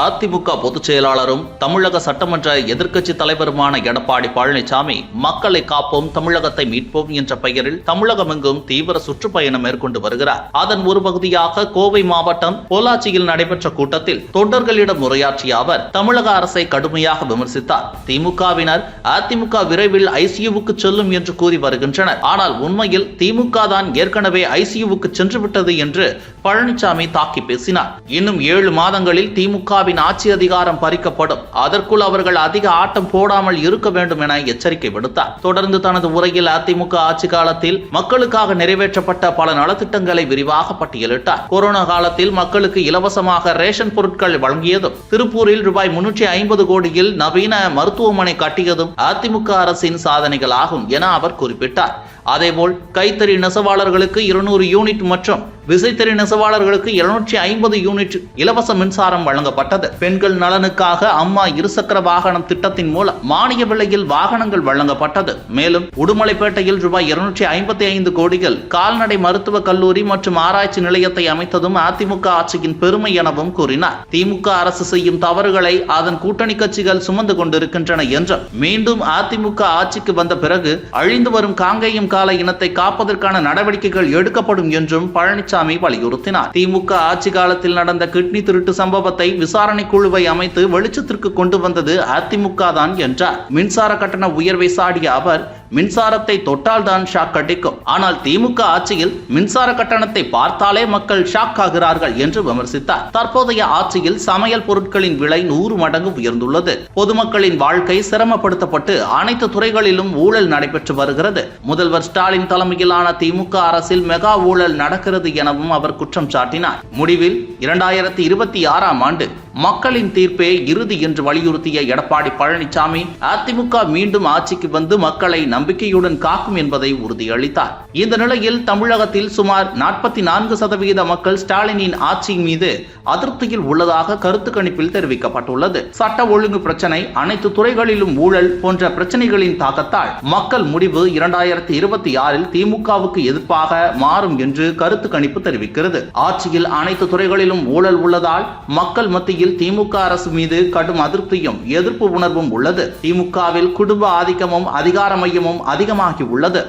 அதிமுக பொதுச் செயலாளரும் தமிழக சட்டமன்ற எதிர்க்கட்சி தலைவருமான எடப்பாடி பழனிசாமி மக்களை காப்போம் தமிழகத்தை மீட்போம் என்ற பெயரில் தமிழகமெங்கும் தீவிர சுற்றுப்பயணம் மேற்கொண்டு வருகிறார். அதன் ஒரு பகுதியாக கோவை மாவட்டம் பொள்ளாச்சியில் நடைபெற்ற கூட்டத்தில் தொண்டர்களிடம் உரையாற்றிய அவர் தமிழக அரசை கடுமையாக விமர்சித்தார். திமுகவினர் அதிமுக விரைவில் ஐசியூவுக்கு செல்லும் என்று கூறி வருகின்றனர். ஆனால் உண்மையில் திமுக தான் ஏற்கனவே ஐசியூவுக்கு சென்று விட்டது என்று பழனிசாமி தாக்கி பேசினார். இன்னும் ஏழு மாதங்களில் திமுக இந்தியாவின் ஆட்சி அதிகாரம் பறிக்கப்படும். அதற்குள் அவர்கள் அதிக ஆட்டம் போடாமல் இருக்க வேண்டும் என எச்சரிக்கை விடுத்தார். தொடர்ந்து தனது உரையில் அதிமுக ஆட்சி காலத்தில் மக்களுக்காக நிறைவேற்றப்பட்ட பல நலத்திட்டங்களை விரிவாக பட்டியலிட்டார். கொரோனா காலத்தில் மக்களுக்கு இலவசமாக ரேஷன் பொருட்கள் வழங்கியதும் திருப்பூரில் ரூபாய் முன்னூற்றி ஐம்பது கோடியில் நவீன மருத்துவமனை கட்டியதும் அதிமுக அரசின் சாதனைகளாகும் என அவர் குறிப்பிட்டார். அதேபோல் கைத்தறி நெசவாளர்களுக்கு இருநூறு யூனிட் மற்றும் விசைத்தறி நெசவாளர்களுக்கு இருநூற்றி ஐம்பது யூனிட் இலவச மின்சாரம் வழங்கப்பட்டது. பெண்கள் நலனுக்காக அம்மா இருசக்கர வாகனம் திட்டத்தின் மூலம் மானிய விலையில் வாகனங்கள் வழங்கப்பட்டது. மேலும் உடுமலைப்பேட்டையில் ரூபாய் இருநூற்றி ஐம்பத்தி ஐந்து கோடிகள் கால்நடை மருத்துவக் கல்லூரி மற்றும் ஆராய்ச்சி நிலையத்தை அமைத்ததும் அதிமுக ஆட்சியின் பெருமை எனவும் கூறினார். திமுக அரசு செய்யும் தவறுகளை அதன் கூட்டணி கட்சிகள் சுமந்து கொண்டிருக்கின்றன என்றும் மீண்டும் அதிமுக ஆட்சிக்கு வந்த பிறகு அழிந்து வரும் காங்கேயம் கால இனத்தை காப்பதற்கான நடவடிக்கைகள் எடுக்கப்படும் என்றும் பழனிசாமி வலியுறுத்தினார். திமுக ஆட்சி காலத்தில் நடந்த கிட்னி திருட்டு சம்பவத்தை விசாரணை குழுவை அமைத்து வெளிச்சத்திற்கு கொண்டு வந்தது அதிமுக தான் என்றார். மின்சார கட்டண உயர்வை சாடிய அவர் மின்சாரத்தை தொட்டால் தான் ஷாக் அடிக்கும். ஆனால் திமுக ஆட்சியில் மின்சார கட்டணத்தை பார்த்தாலே மக்கள் ஷாக் ஆகிறார்கள் என்று விமர்சித்தார். தற்போதைய ஆட்சியில் சமையல் பொருட்களின் விலை நூறு மடங்கு உயர்ந்துள்ளது. பொதுமக்களின் வாழ்க்கை சிரமப்படுத்தப்பட்டு அனைத்து துறைகளிலும் ஊழல் நடைபெற்று வருகிறது. முதல்வர் ஸ்டாலின் தலைமையிலான திமுக அரசில் மெகா ஊழல் நடக்கிறது எனவும் அவர் குற்றம் சாட்டினார். முடிவில் இரண்டாயிரத்தி இருபத்தி ஆறாம் ஆண்டு மக்களின் தீர்ப்பே இறுதி என்று வலியுறுத்திய எடப்பாடி பழனிசாமி அதிமுக மீண்டும் ஆட்சிக்கு வந்து மக்களை நம்பிக்கையுடன் காக்கும் என்பதை உறுதியளித்தார். இந்த நிலையில் தமிழகத்தில் சுமார் நாற்பத்தி நான்கு சதவிகித மக்கள் ஸ்டாலினின் ஆட்சி மீது அதிருப்தியில் உள்ளதாக கருத்து கணிப்பில் தெரிவிக்கப்பட்டுள்ளது. சட்ட ஒழுங்கு பிரச்சனை அனைத்து துறைகளிலும் ஊழல் போன்ற பிரச்சனைகளின் தாக்கத்தால் மக்கள் முடிவு இரண்டாயிரத்தி இருபத்தி ஆறில் திமுகவுக்கு எதிர்ப்பாக மாறும் என்று கருத்து கணிப்பு தெரிவிக்கிறது. ஆட்சியில் அனைத்து துறைகளிலும் ஊழல் உள்ளதால் மக்கள் மத்தியில் திமுக அரசு மீது கடும் அதிருப்தியும் எதிர்ப்பு உணர்வும் உள்ளது. திமுகவில் குடும்ப ஆதிக்கமும் அதிகார மையமும் அதிகமாகி உள்ளது